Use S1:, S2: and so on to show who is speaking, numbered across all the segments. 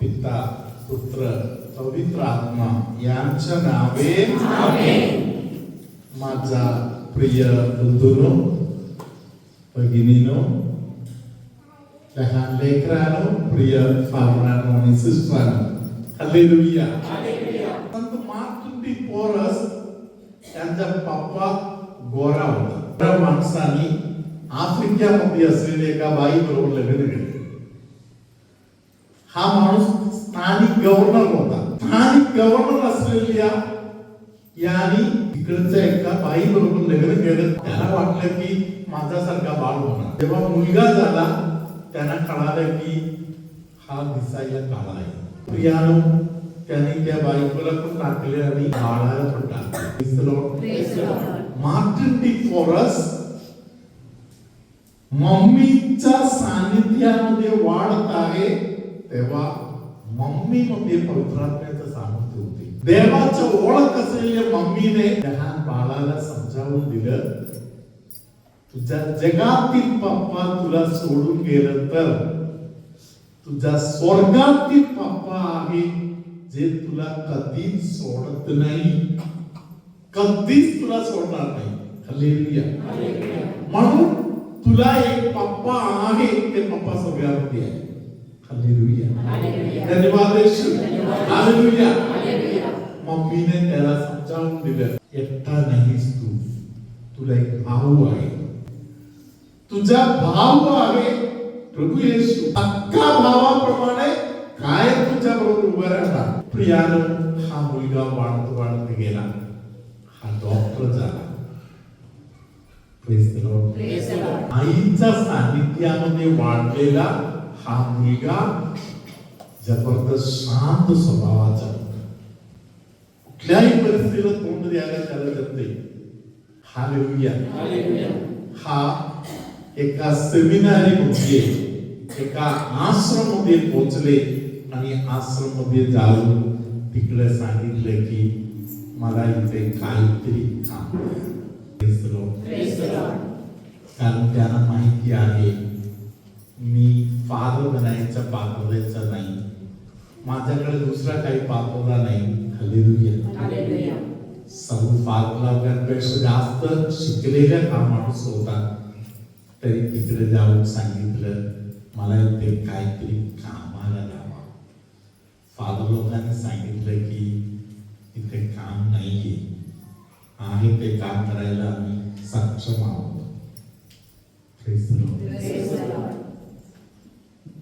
S1: पिता पुत्र पवित्र आत्मा यांच्या नावे माझा प्रिय बंधूनो भगिनीनो लहान लेकरानो प्रिय पाहुणानो आणि सिस्टरानो हालेलुया. संत मार्टिन पोरस त्यांचा पप्पा गोरा होता. माणसाने आफ्रिकेमध्ये असलेल्या एका बाई बरोबर लग्न केले. हा माणूस स्थानिक गव्हर्नर होता. स्थानिक गव्हर्नर असलेल्या यांनी तिकडच्या एका बाई बरोबर लग्न केलं. त्याला वाटलं की माझ्यासारखा बाळ होणार. जेव्हा मुलगा झाला त्यांना कळालं की हा दिसायला काळा आहे. प्रियानो त्याने त्या बायकोला पण टाकले आणि बाळाला पण टाकले. मार्टिन डी फॉरस मम्मीच्या सानिध्यामध्ये वाढत आहे. तेव्हा मम्मी मध्ये पवित्रात्म्याचं सामर्थ्य होते. देवाचं ओळख असलेल्या मम्मीने लहान बाळाला समजावून दिलं तुझ्या जगातील पप्पा तुला सोडून गेलं तर तुझा स्वर्गातील पप्पा आहे जे तुला कधीच सोडत नाही. कधीच तुला सोडणार नाही. हालेलुया. म्हणून तुला एक पप्पा आहे ते पप्पा सगळ्यामध्ये आहे धन्यवाद मम्मीने त्याला समजावून दिलं एकटा नाहीस तू तुला एक भाऊ आहे तुझा भाऊ आहे प्रभू येशू अक्का भावाप्रमाणे काय तुझ्या बरोबर उभं राहणार प्रियानं हा मुलगा वाढत वाढत गेला हा डॉक्टर झाला. आईच्या सानिध्यामध्ये वाढलेला हा मुलगा जबरदस्त शांत स्वभावाचा. कुठल्याही परिस्थितीला तोंड द्यायला त्याला जमते हालेलुया. हा एका सेमिनारी मध्ये एका आश्रममध्ये पोहोचले आणि आश्रममध्ये जाऊन तिकडे सांगितलं की मला इथे काहीतरी काम. कारण त्यांना माहिती आहे बनायचा पाठवल्याचा नाही. माझ्याकडे दुसरा काही पाठवला नाही.
S2: Hallelujah.
S1: सर्व फादरांपेक्षा जास्त शिकलेला हा माणूस होता. तरी तिकडे जाऊन सांगितलं मला इथे काहीतरी कामाला लावा. फादर लोकांनी सांगितलं की इथे काम नाहीये. आहे ते काम करायला आम्ही सक्षम आहोत.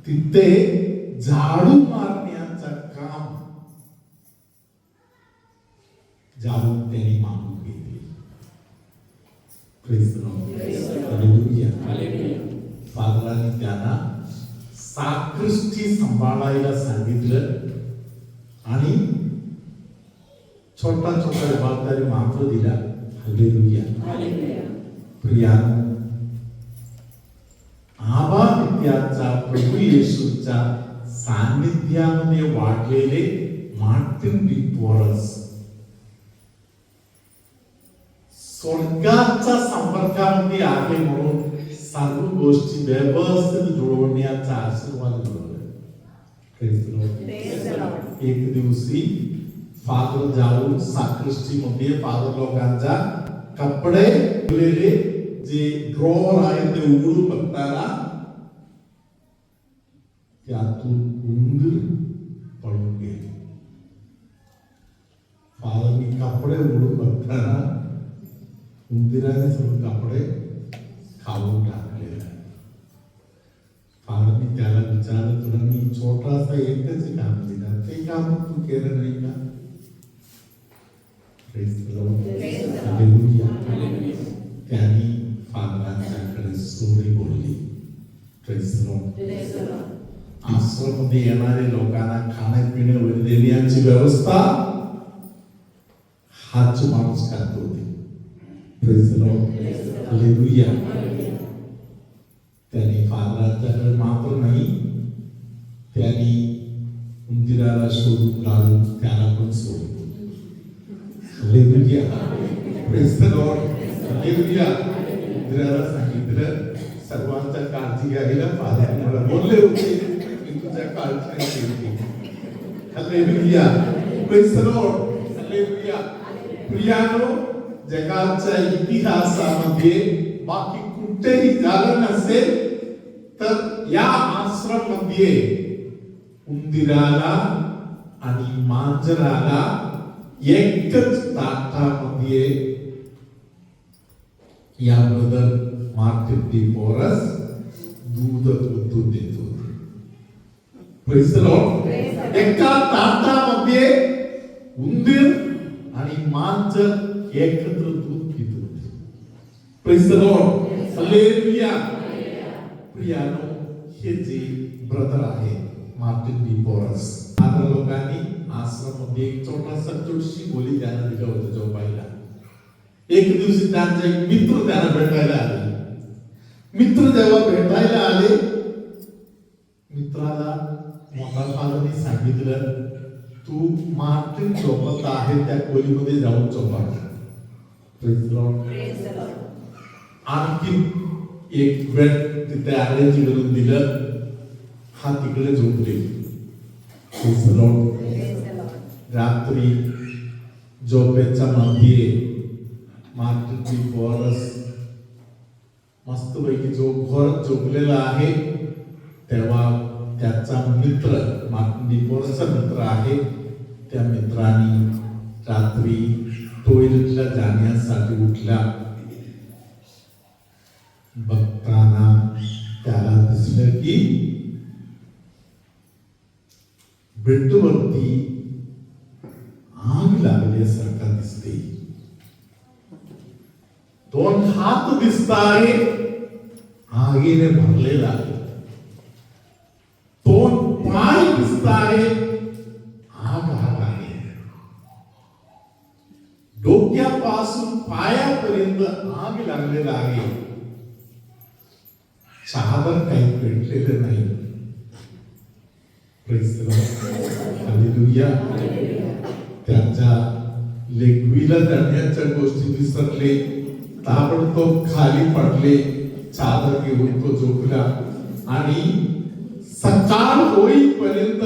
S1: तिथे झाडू मारण्याचं काम. जाऊन त्यांनी मागून घेतले. फादरांनी त्यांना साकृष्टी सांभाळायला सांगितलं आणि छोटा छोटा जबाबदारी मात्र दिला. Hallelujah
S2: Hallelujah.
S1: प्रभू येशूच्या सान्निध्यामध्ये वाढलेले मार्टिन डिपोरस स्वर्गाच्या संपर्कामध्ये आहे म्हणून सर्व गोष्टी व्यवस्थित जुळवण्याचा आशीर्वाद मिळवला Praise the Lord.
S2: Praise the Lord.
S1: एक दिवशी फादर जाऊन साकृष्टी मध्ये फादर लोकांचा कपडे ठेवलेले जे ड्रॉवर आहे ते उघडून बघताना त्यातून उंदीर पळून गेले फादरनी कपडे उघडून बघताना उंदिराने सगळे कपडे खाऊन टाकलेले आहे फादरनी त्याला विचारलं तुला मी छोटासा एकच काम दिला ते काम तू केलं नाही का Praise the Lord.
S2: Praise the Lord.
S1: Hallelujah. त्यांनी फादरांच्याकडे स्टोरी बोलली Praise आश्रममध्ये येणारे लोकांना खाण्यापिणे वगैरे देण्याची व्यवस्था हाच माणूस करत होते Praise the Lord.
S2: Praise the Lord.
S1: Hallelujah.
S2: Hallelujah.
S1: त्यांनी फादरांच्याकडे मात्र नाही त्यांनी उंदिराला शोधून काढून त्याला पण सोडलं Hallelujah. Praise the Lord. Hallelujah. उंदिराला सांगितलं सर्वांचा काळजी घ्यायला फादर मला बोलले होते मी hallelujah praise the Lord hallelujah प्रियानो जगाच्या इतिहासामध्ये बाकी कुठेही झालं नसेल तर या आश्रममध्ये उंदिराला आणि मांजराला एकच ताटामध्ये याबद्दल मार्टिन पोरस दूध देतो एका ताटामध्ये उंदीर आणि मांजर एकत्र दूध पित. होते प्रेस हालेलुया प्रियानो हे जे ब्रदर आहे मार्टिन डी पोरस आता लोकांनी आश्रममध्ये एक छोटासा छोटीशी गोळी त्यांना दिलं होतं झोपायला एक दिवशी त्यांचे एक मित्र त्यांना भेटायला आले. मित्र जेव्हा भेटायला आले मित्राला फादरने सांगितलं तू मार्टिन झोपत आहे त्या खोलीमध्ये जाऊन झोपा. आणखी एक बेड तिथे अरेंज करून दिलं हा तिकडे झोपले. रात्री झोपेच्या मध्ये मार्टिन फॉरस मस्तपैकी जो घोर झोपलेला आहे तेव्हा त्याचा मित्र मार्टिन मित्र आहे? त्या मित्राने रात्री टोयलेटला जाण्यासाठी उठला. बघताना त्याला दिसलं की बेडवरती आग लागल्यासारखा दिसते. दोन हात दिसत आहे आगीने भरलेला डोक्यापासून पायापर्यंत आग लागलेला आहे. चादर काही पेटलेलं नाही. त्यांच्या लेखवीला त्यांच्या गोष्टी विसरले. ताबडतोब खाली पडले. चादर घेऊन तो झोपला. आणि सकाळ होईपर्यंत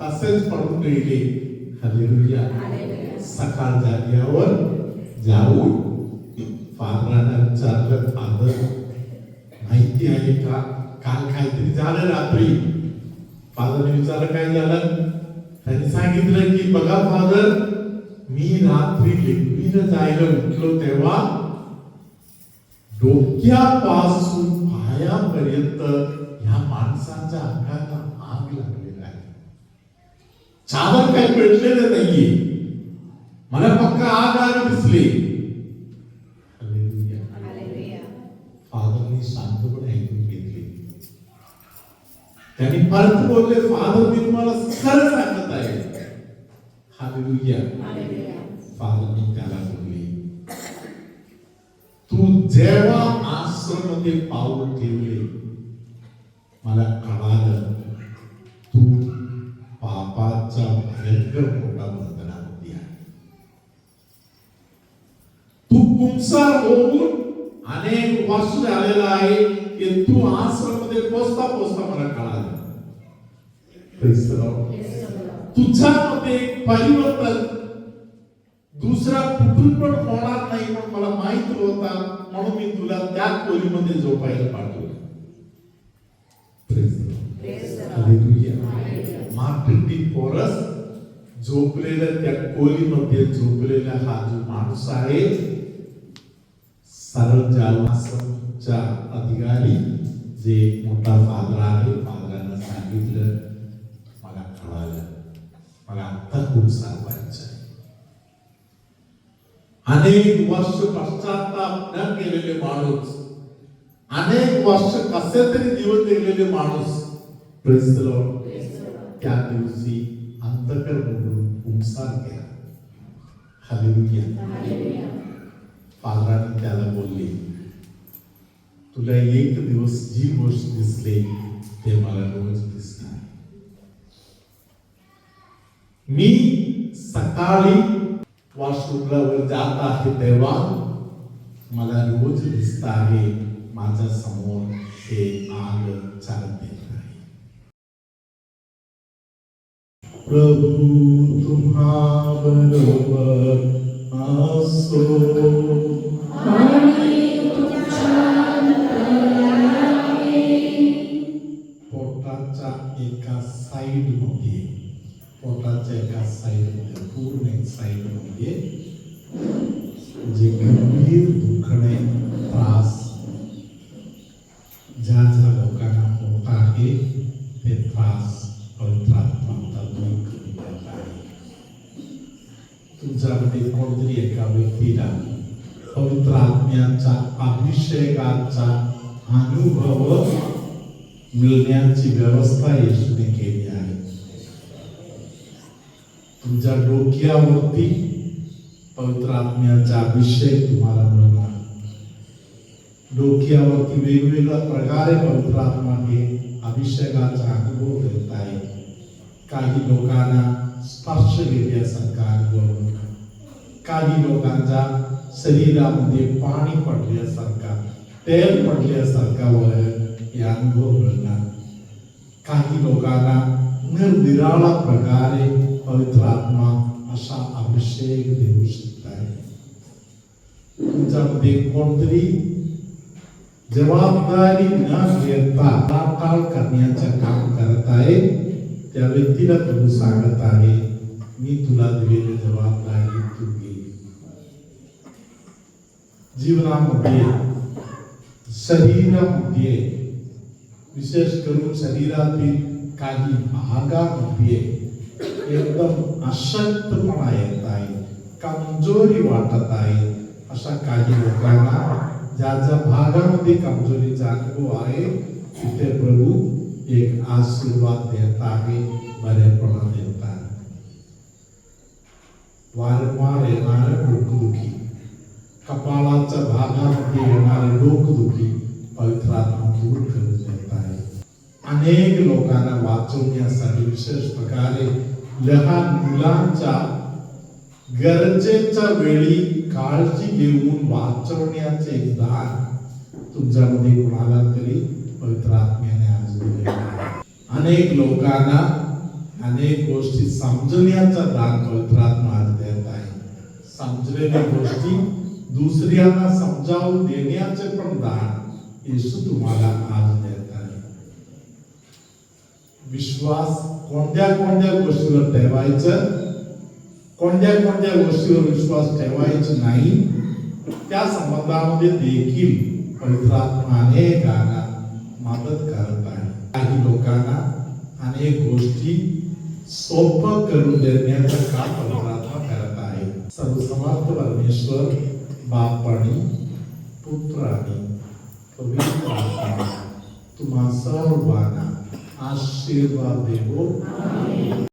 S1: तसेच पडून गेले हालेलुया सकाळ झाल्यावर जाऊन फादरांना विचारलं फादर माहिती आहे का? काल काहीतरी झालं रात्री. फादरने विचारलं काय झालं? त्यांनी सांगितलं की बघा फादर मी रात्री लेखमीनं जायला उठलो तेव्हा डोक्यापासून पायापर्यंत ह्या माणसाच्या अंगाला आग लागलेला चादर काही पेटलेलं नाहीये मला दिसली Hallelujah.
S2: Hallelujah.
S1: फादरनी शांतपणे ऐकून घेतले त्यांनी परत बोलले फादर मी तुम्हाला खरं सांगत आहे हालेलुया. फादरनी त्याला बोलले तू जेव्हा आश्रममध्ये पाऊल ठेवले मला वर्ष झालेला आहे की तू आश्रममध्ये पोचता पोचता मला कळालं. तुझ्यामध्ये परिवर्तन दुसरा कुठून पण होणार नाही पण मला माहीत होता म्हणून मी तुला त्या खोलीमध्ये झोपायला पाठवलं. पोरस झोपलेल्या त्या खोलीमध्ये झोपलेला हा जो माणूस आहे सरळ जाऊन आश्रमच्या अधिकारी जे मोठा फादर आहे फादरांना सांगितलं मला कळालं मला आता खूप सांगायचं अनेक वर्ष पश्चाताप न केलेले माणूस अनेक वर्ष कसे तरी दिवस गेलेले माणूस. त्या दिवशी अंतकर म्हणून पुंसार केला हालेलुया. फादराने त्याला बोलले तुला एक दिवस जी गोष्ट दिसले ते मला रोज दिसणार मी सकाळी वॉशरूमला जात आहे तेव्हा मला रोज दिसत आहे माझ्यासमोर हे आग चालत येत आहे प्रभू तुम्हा बरोबर असो पोटाच्या एका साइडमध्ये पूर्ण एक साइडमध्ये जे गंभीर दुखणे त्रास ज्या ज्या लोकांना होत आहे ते त्रास पवित्र आत्मा आता देत आहे. तुमच्यामध्ये कोणतरी एका व्यक्तीला पवित्र आत्म्याचा अभिषेकाचा अनुभव मिळण्याची व्यवस्था येशूने केली आहे. तुमच्या डोक्यावरती पवित्र आत्म्याचा अभिषेक तुम्हाला मिळणार. डोक्यावरती वेगवेगळ्या प्रकारे पवित्र आत्मा हे अभिषेकाचा अनुभव घेत आहे. काही लोकांना स्पर्श केल्यासारखा अनुभव काही लोकांच्या शरीरामध्ये पाणी पडल्यासारखा तेल पडल्यासारखा वय हे अनुभव मिळणार. काही लोकांना निरनिराळा प्रकारे पवित्र आत्मा असा अभिषेक देऊ शकत आहे तुमच्यामध्ये कोणतरी जबाबदारी न घेता टाळटाळ करण्याचं काम करत आहे. त्या व्यक्तीला प्रभू सांगत आहे मी तुला दिलेली जबाबदारी तू घे जीवनामध्ये शरीरामध्ये विशेष करून शरीरातील काही भागामध्ये एकदम अशक्तपणा येत आहे कमजोरी वाटत आहे अशा काही लोकांना ज्या ज्या भागामध्ये कमजोरीचा अनुभव आहे तिथे प्रभू एक आशीर्वाद देत आहे बरेपणा देत आहे वारंवार येणारे डोकदुखी कपाळाच्या भागामध्ये येणारे डोकदुखी पवित्र आत्मा दूर करून देत आहे अनेक लोकांना वाचवण्यासाठी विशेष प्रकारे लहान मुलांच्या गरजेच्या वेळी काळजी घेऊन वाचवण्याचे दान तुमच्यामध्ये कोणाला तरी पवित्र आत्म्याने आज दिले अनेक लोकांना अनेक गोष्टी समजण्याचा दान पवित्र आत्मा आज देत आहे. समजलेल्या गोष्टी दुसऱ्यांना समजावून देण्याचे पण दान येशू तुम्हाला आज देत आहे. विश्वास कोणत्या कोणत्या गोष्टीवर ठेवायचं? कोणत्या कोणत्या गोष्टीवर विश्वास ठेवायचा नाही? त्या संबंधामध्ये देखील पवित्रात्मा अनेकांना मदत करत आहे. काही लोकांना अनेक गोष्टी सोपं करून देण्याचं काम पवित्रात्मा करत आहे? सर्वसमर्थ परमेश्वर बाप आणि पुत्र आणि पवित्र आत्मा तुम्हा सर्वांना आशीर्वाद देवो